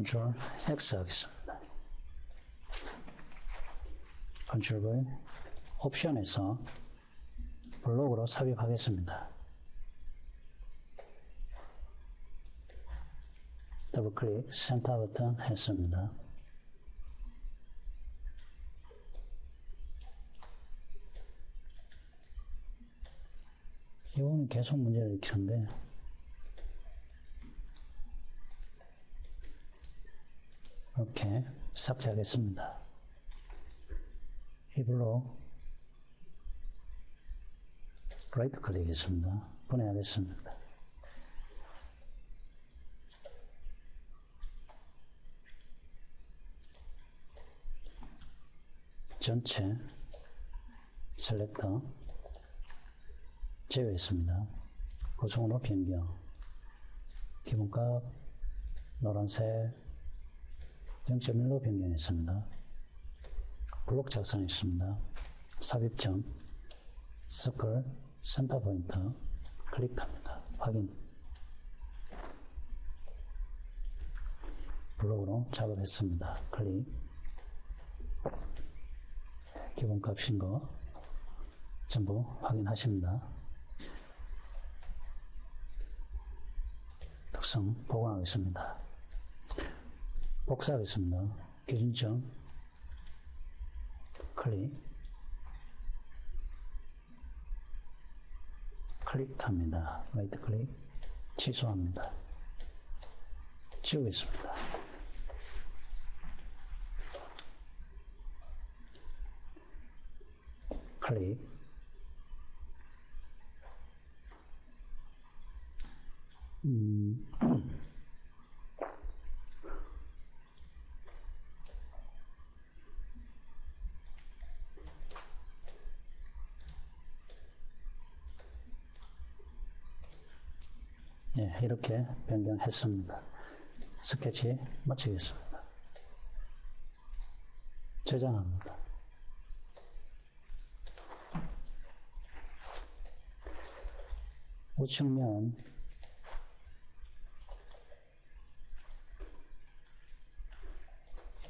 컨트롤 X 하겠습니다. 컨트롤 V 옵션에서 블록으로 삽입하겠습니다. 더블 클릭 센터 버튼 했습니다. 이거는 계속 문제를 일으키는데 이렇게 삭제하겠습니다. 이 블록 라이트 클릭했습니다. 분해하겠습니다. 전체 셀렉터 제외했습니다. 구성으로 변경 기본값 노란색 0.1로 변경했습니다. 블록 작성했습니다. 삽입점 서클 센터 포인트 클릭합니다. 확인 블록으로 작업했습니다. 클릭 기본값인 거 전부 확인하십니다. 특성 복원하겠습니다. 복사하겠습니다. 기준점 클릭 클릭합니다. 라이트 클릭 취소합니다. 지우겠습니다. 클릭 음, 예, 이렇게 변경했습니다. 스케치 마치겠습니다. 저장합니다. 우측면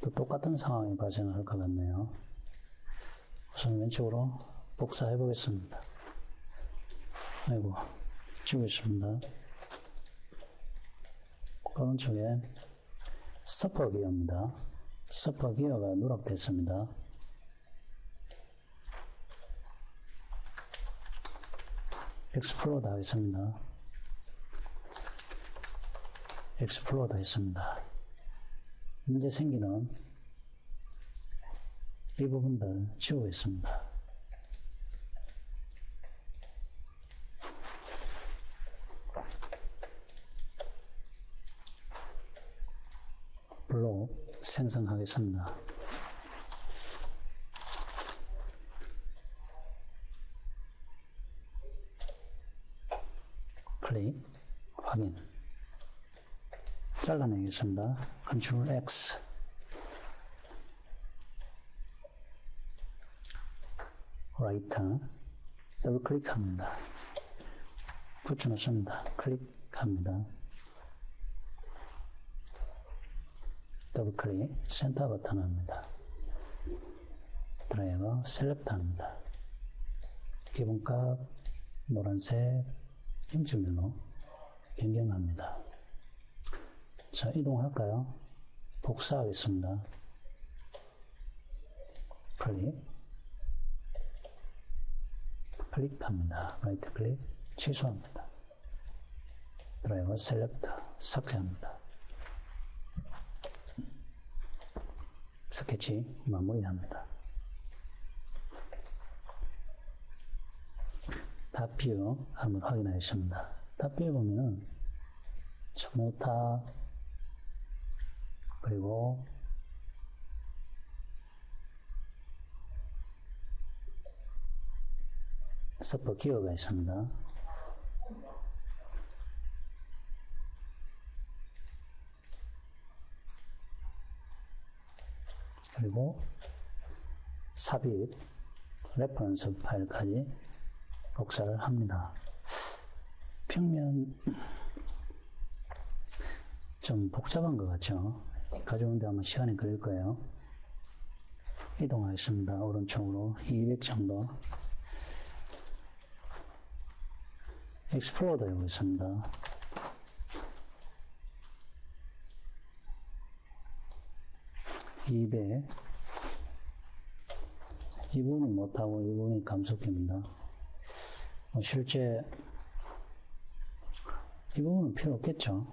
또 똑같은 상황이 발생할 것 같네요. 우선 왼쪽으로 복사해 보겠습니다. 아이고, 지우겠습니다. 오른쪽에 서퍼 기어입니다. 서퍼 기어가 누락됐습니다. 엑스플로드 하겠습니다. 엑스플로드 했습니다. 문제 생기는 이 부분들 지우겠습니다. 블록 생성하겠습니다. 클릭, 확인. 잘라내겠습니다. 컨트롤 X. 라이트. 더블 클릭합니다. 붙여놓습니다. 클릭합니다. 더블 클릭, 센터 버튼 합니다. 드라이버 셀렉트 합니다. 기본값 노란색 0.1로 변경합니다. 자, 이동할까요? 복사하겠습니다. 클릭. 클릭합니다. 라이트 클릭. 취소합니다. 드라이버 셀렉트. 삭제합니다. 스케치 마무리합니다. 탑뷰 한번 확인하겠습니다. 탑뷰에 보면은 다 그리고 서퍼 기어가 있습니다. 그리고 삽입 레퍼런스 파일까지 복사를 합니다. 평면 좀 복잡한 것 같죠? 가져오는데 아마 시간이 걸릴 거예요. 이동하겠습니다. 오른쪽으로 200 정도. 익스플로더 해보겠습니다. (200) 이 부분이 못하고 이 부분이 감속입니다. 뭐 실제 이 부분은 필요 없겠죠.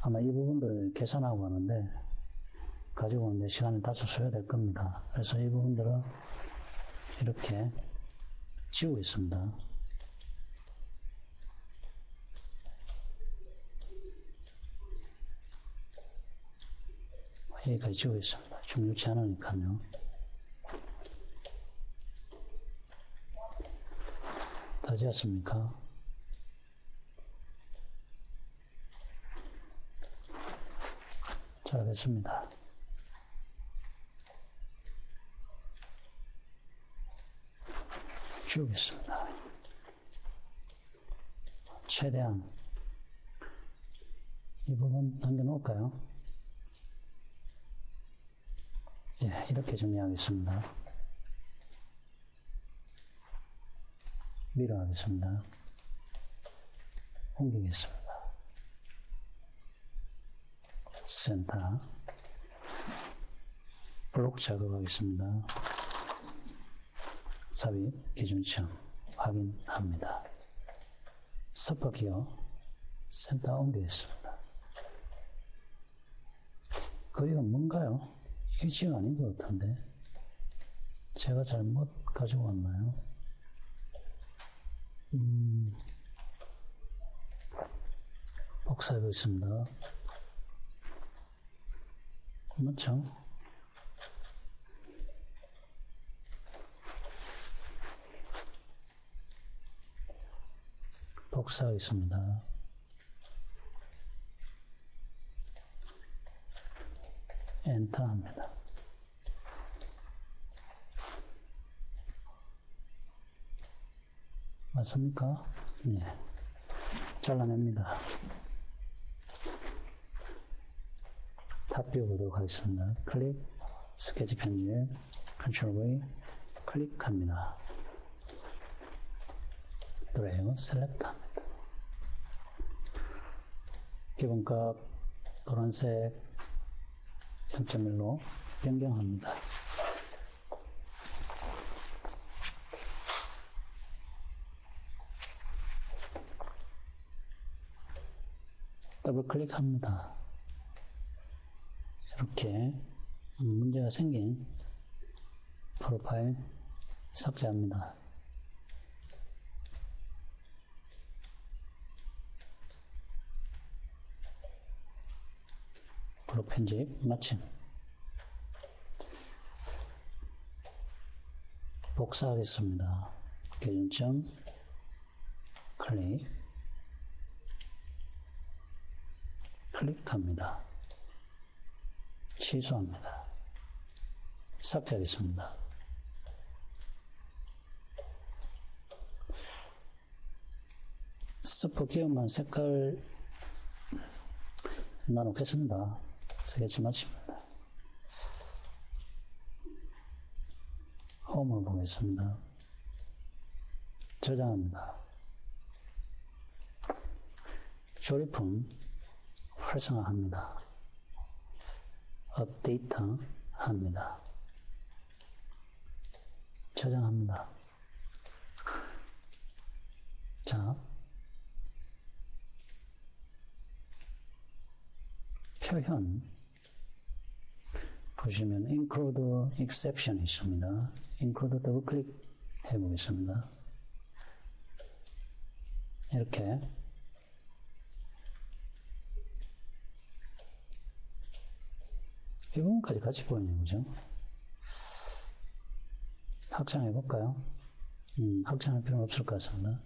아마 이 부분들을 계산하고 가는데 가지고 오는데 시간을 다소 소요될 겁니다. 그래서 이 부분들은 이렇게 지우겠습니다. 여기까지 지우겠습니다. 중요치 않으니까요. 다 지었습니까? 자, 됐습니다. 지우겠습니다. 최대한 이 부분 남겨놓을까요? 예, 이렇게 정리하겠습니다. 밀어하겠습니다. 옮기겠습니다. 센터 블록 작업하겠습니다. 삽입 기준점 확인합니다. 서퍼 기어 센터 옮기겠습니다. 거기가 뭔가요? 일치가 아닌 것 같은데 제가 잘못 가지고 왔나요? 음, 복사해 보겠습니다. 맞죠? 복사하겠습니다. 엔터 합니다. 맞습니까? 네. 잘라냅니다. 탑 비워보도록 하겠습니다. 클릭, 스케치 편집, 컨트롤 V, 클릭합니다. 드래그, 셀렉트 합니다. 기본값 노란색 0.1로 변경합니다. 더블 클릭합니다. 이렇게 문제가 생긴 프로파일 삭제합니다. 블록 편집 마침 복사하겠습니다. 기준점 클릭 클릭합니다. 취소합니다. 삭제하겠습니다. 스프 기업만 색깔 나누겠습니다. 스케치 마칩니다. 홈을 보겠습니다. 저장합니다. 조립품 활성화합니다. 업데이트 합니다. 저장합니다. 자, 표현 보시면 include exception 있습니다. include 더블 클릭 해 보겠습니다. 이렇게 이 부분까지 같이 보이네요. 그죠? 확장해 볼까요? 음, 확장할 필요는 없을 것 같습니다.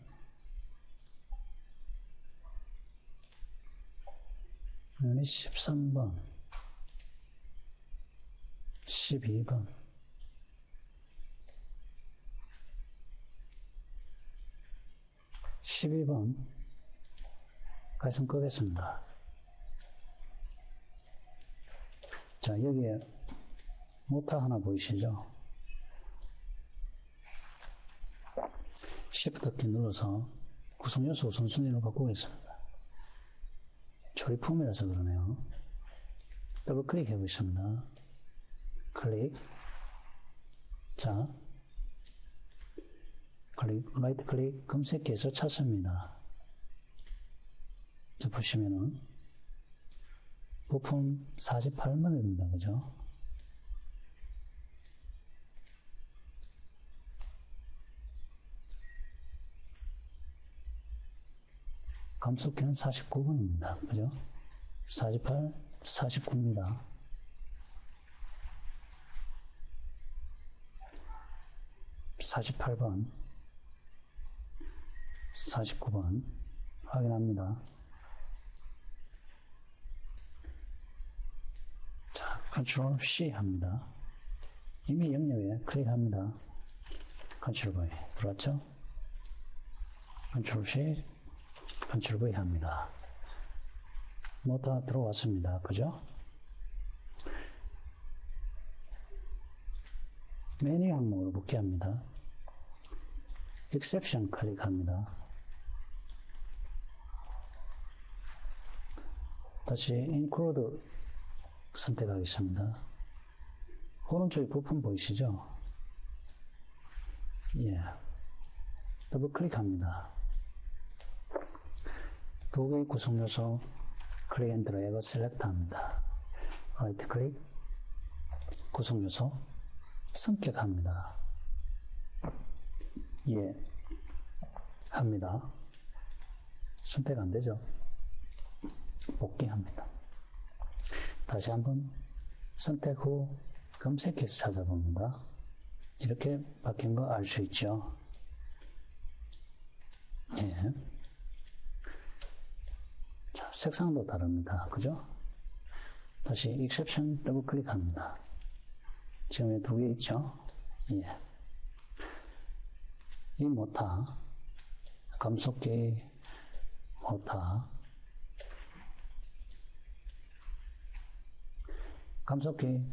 여기 13번, 12번, 12번 가이선 끄겠습니다. 자, 여기에 모터 하나 보이시죠? Shift 키 눌러서 구성 요소 우선순위로 바꾸겠습니다. 조립품이라서 그러네요. 더블 클릭해 보겠습니다. 클릭. 자, 클릭, 라이트 클릭, 검색해서 찾습니다. 자, 보시면은, 부품 48mm입니다. 그죠? 감속기는 49번입니다. 그죠? 48, 49입니다. (48번) (49번) 확인합니다. 자, 컨트롤 C 합니다. 이미 영역에 클릭합니다. 컨트롤 V 들어왔죠? 컨트롤 C 컨트롤 V 합니다. 모터 들어왔습니다. 그죠? 메뉴 항목으로 복귀합니다. exception 클릭합니다. 다시 include 선택하겠습니다. 오른쪽에 부품 보이시죠? 예. 더블 클릭합니다. 두 개의 구성 요소 클릭 앤 드래그 셀렉트 합니다. 라이트 클릭 구성 요소 선택합니다. 예. 합니다. 선택 안 되죠? 복귀합니다. 다시 한번 선택 후 검색해서 찾아봅니다. 이렇게 바뀐 거 알 수 있죠? 예. 자, 색상도 다릅니다. 그죠? 다시 exception 더블 클릭합니다. 지금 두 개 있죠? 예. 이 모타, 감속기 모타, 감속기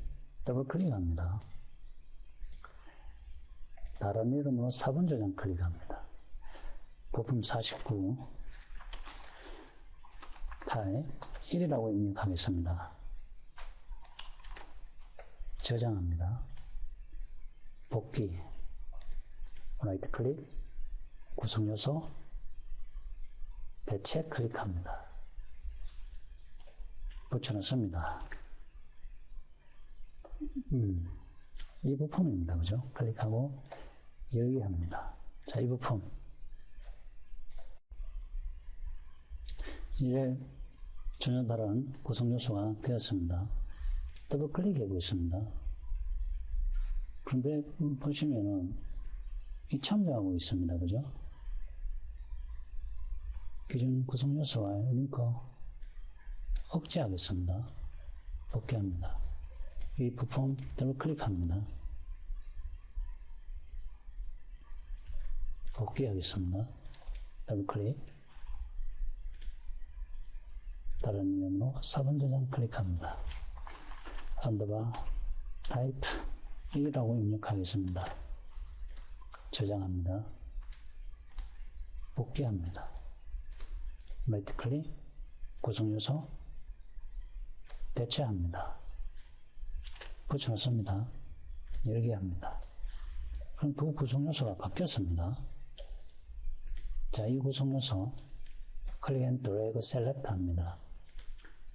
더블 클릭합니다. 다른 이름으로 4번 저장 클릭합니다. 부품 49 타입 1이라고 입력하겠습니다. 저장합니다. 복귀 라이트 클릭 구성 요소 대체 클릭합니다. 붙여넣습니다. 음, 이 부품입니다. 그죠? 클릭하고 열기 합니다. 자, 이 부품. 이제 전혀 다른 구성 요소가 되었습니다. 더블 클릭해 보겠습니다. 그런데 보시면은 이 참조하고 있습니다. 그죠? 기존 구성 요소와 링크 억제하겠습니다. 복귀합니다. 이 부품 더블 클릭합니다. 복귀하겠습니다. 더블 클릭. 다른 이름으로 4번 저장 클릭합니다. 언더바 타입 1이라고 입력하겠습니다. 저장합니다. 복귀합니다. 라이트 클릭, 구성 요소, 대체합니다. 붙여넣습니다. 열기 합니다. 그럼 두 구성 요소가 바뀌었습니다. 자, 이 구성 요소 클릭 앤 드래그 셀렉트 합니다.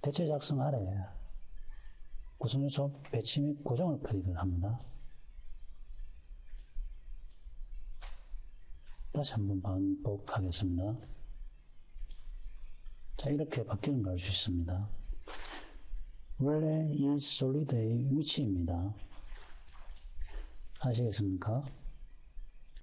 대체 작성 아래 구성 요소 배치 및 고정을 클릭을 합니다. 다시 한번 반복하겠습니다. 자, 이렇게 바뀌는 걸 알 수 있습니다. 원래 이 솔리드의 위치입니다. 아시겠습니까?